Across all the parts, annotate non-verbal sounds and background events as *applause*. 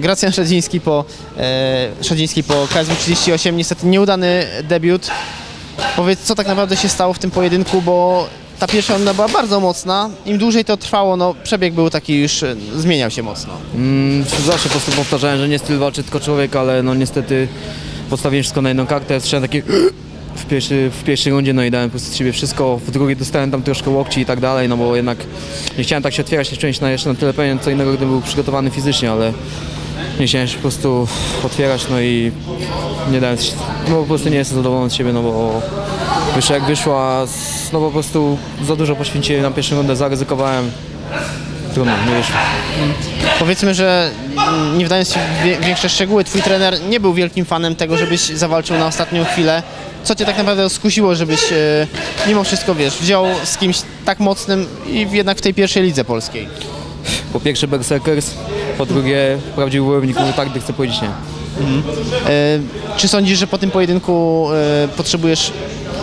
Gracjan Szadziński po, e, po KSW 38, niestety nieudany debiut. Powiedz, co tak naprawdę się stało w tym pojedynku, bo ta pierwsza runda była bardzo mocna. Im dłużej to trwało, no przebieg był taki już, e, zmieniał się mocno. Mm, zawsze po prostu powtarzałem, że nie styl walczy tylko człowiek, ale no niestety postawiłem wszystko na jedną kartę, słyszałem takie *gasps* w, pierwszy, w pierwszej rundzie, no i dałem po prostu siebie wszystko, w drugiej dostałem tam troszkę łokci i tak dalej, no bo jednak nie chciałem tak się otwierać, nie się na, jeszcze na tyle pewien, co innego, gdybym był przygotowany fizycznie, ale nie chciałem się po prostu otwierać, no i nie dałem, się- no po prostu nie jestem zadowolony z siebie, no bo wyszło jak wyszło, a z- no po prostu za dużo poświęciłem na pierwszą rundę, zaryzykowałem, trudno, nie wyszło. Powiedzmy, że nie wdając się w większe szczegóły, twój trener nie był wielkim fanem tego, żebyś zawalczył na ostatnią chwilę. Co cię tak naprawdę skusiło, żebyś e, mimo wszystko, wiesz, wziął z kimś tak mocnym i jednak w tej pierwszej lidze polskiej? Po pierwsze Berserkers, po drugie prawdziwy wojownik tak, gdy chce powiedzieć nie. E, Czy sądzisz, że po tym pojedynku e, potrzebujesz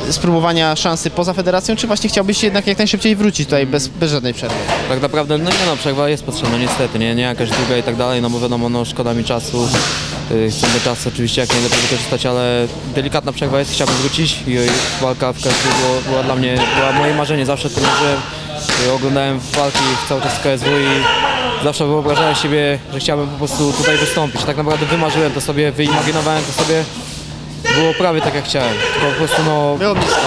spróbowania szansy poza federacją, czy właśnie chciałbyś jednak jak najszybciej wrócić tutaj bez, bez żadnej przerwy? Tak naprawdę, no nie no, przerwa jest potrzebna niestety, nie, nie jakaś długa i tak dalej, no bo wiadomo, no szkoda mi czasu, chcę ten czas oczywiście jak najlepiej wykorzystać, ale delikatna przerwa jest, chciałbym wrócić i walka w KSW było, była dla mnie, była moje marzenie, zawsze to marzyłem, Yy, oglądałem walki cały czas w KSW i zawsze wyobrażałem siebie, że chciałbym po prostu tutaj wystąpić, tak naprawdę wymarzyłem to sobie, wyimaginowałem to sobie, było prawie tak jak chciałem, tylko po prostu no, Było blisko.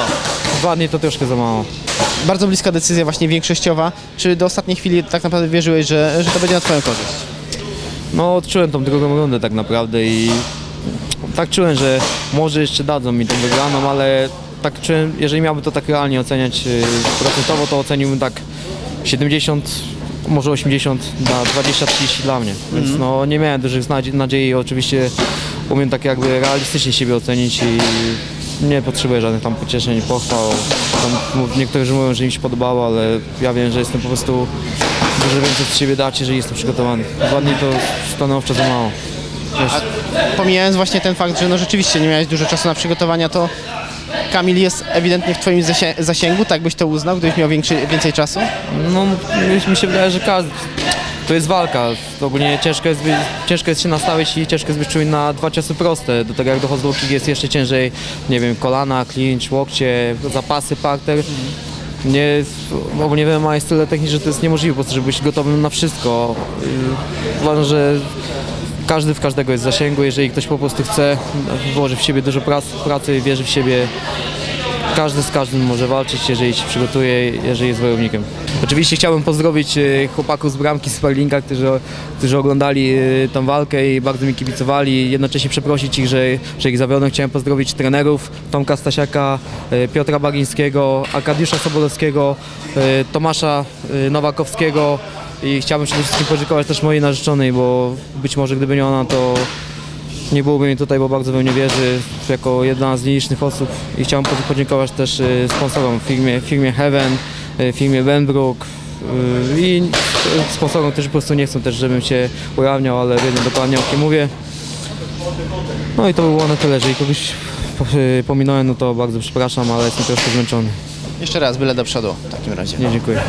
dwa dni to troszkę za mało. Bardzo bliska decyzja właśnie większościowa. Czy do ostatniej chwili tak naprawdę wierzyłeś, że, że to będzie na twoją korzyść? No odczułem tą drugą rundę tak naprawdę i tak czułem, że może jeszcze dadzą mi tą wygraną, ale tak czułem, jeżeli miałbym to tak realnie oceniać yy, procentowo, to oceniłbym tak 70, może 80 na 20-30 dla mnie. Więc no nie miałem dużych nadzie- nadziei, oczywiście umiem tak jakby realistycznie siebie ocenić i nie potrzebuję żadnych tam pocieszeń, pochwał. Tam niektórzy mówią, że im się podobało, ale ja wiem, że jestem po prostu dużo więcej z siebie dać, jeżeli jestem przygotowany. Dwa dni to stanowczo za mało. Wiesz, Pomijając właśnie ten fakt, że no rzeczywiście nie miałeś dużo czasu na przygotowania, to Kamil jest ewidentnie w twoim zasięgu, tak byś to uznał, gdybyś miał większy, więcej czasu? no mi- się wydaje, że każdy, to jest walka. Ogólnie ciężko jest, być, ciężko jest się nastawić i ciężko jest być czujny na dwa ciosy proste. Do tego jak dochodzą do jest jeszcze ciężej, nie wiem, kolana, clinch, łokcie, zapasy, parter. Nie, ogólnie MMA jest tyle technik, że to jest niemożliwe, po prostu, żeby być gotowym na wszystko. Uważam, że każdy w każdego jest zasięgu, jeżeli ktoś po prostu chce, włoży w siebie dużo pracy wierzy w siebie, każdy z każdym może walczyć, jeżeli się przygotuje, jeżeli jest wojownikiem. Oczywiście chciałbym pozdrowić e, chłopaków z bramki Sparlinga, którzy, którzy oglądali e, tą walkę i bardzo mi kibicowali. Jednocześnie przeprosić ich, że, że ich zawiodłem. Chciałem pozdrowić trenerów Tomka Stasiaka, e, Piotra Bagińskiego, Arkadiusza Sobolewskiego, Tomasza Nowakowskiego i chciałbym przede wszystkim podziękować też mojej narzeczonej, bo być może gdyby nie ona, to nie byłoby mnie tutaj, bo bardzo we mnie wierzy jako jedna z nielicznych osób i chciałem po- podziękować też y, sponsorom, firmie, firmie Heaven, y, firmie Benbrook y, i sponsorom, którzy po prostu nie chcą też, żebym się ujawniał, ale wiedzą dokładnie o kim mówię. No i to by było na tyle, jeżeli kogoś po- pominąłem, no to bardzo przepraszam, ale jestem troszkę zmęczony. Jeszcze raz, byle do przodu w takim razie. Nie, dziękuję.